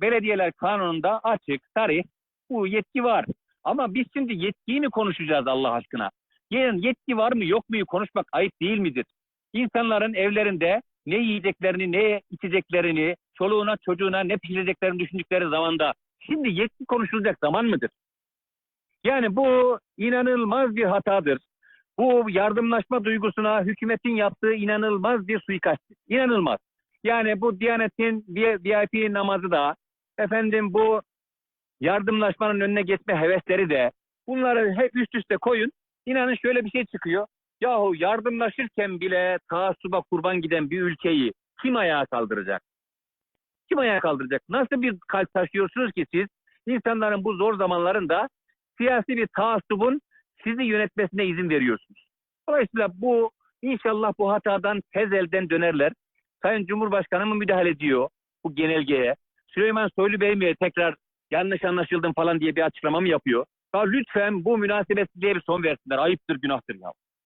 Belediyeler kanununda açık, tarih bu yetki var. Ama biz şimdi yetkiyi mi konuşacağız Allah aşkına? Yani yetki var mı yok mu konuşmak ayıp değil midir? İnsanların evlerinde ne yiyeceklerini, ne içeceklerini, çoluğuna çocuğuna ne pişireceklerini düşündükleri zamanda şimdi yetki konuşulacak zaman mıdır? Yani bu inanılmaz bir hatadır. Bu yardımlaşma duygusuna hükümetin yaptığı inanılmaz bir suikasttir. İnanılmaz. Yani bu Diyanet'in VIP namazı da efendim bu yardımlaşmanın önüne geçme hevesleri de bunları hep üst üste koyun. İnanın şöyle bir şey çıkıyor. Yahu yardımlaşırken bile taassuba kurban giden bir ülkeyi kim ayağa kaldıracak? Kim ayağa kaldıracak? Nasıl bir kalp taşıyorsunuz ki siz insanların bu zor zamanlarında siyasi bir taassubun sizi yönetmesine izin veriyorsunuz. Dolayısıyla bu inşallah bu hatadan tez elden dönerler. Sayın Cumhurbaşkanı mı müdahale ediyor bu genelgeye? Süleyman Soylu Bey mi tekrar yanlış anlaşıldım falan diye bir açıklama mı yapıyor? Ya lütfen bu münasebetsizliğe bir son versinler. Ayıptır, günahtır ya.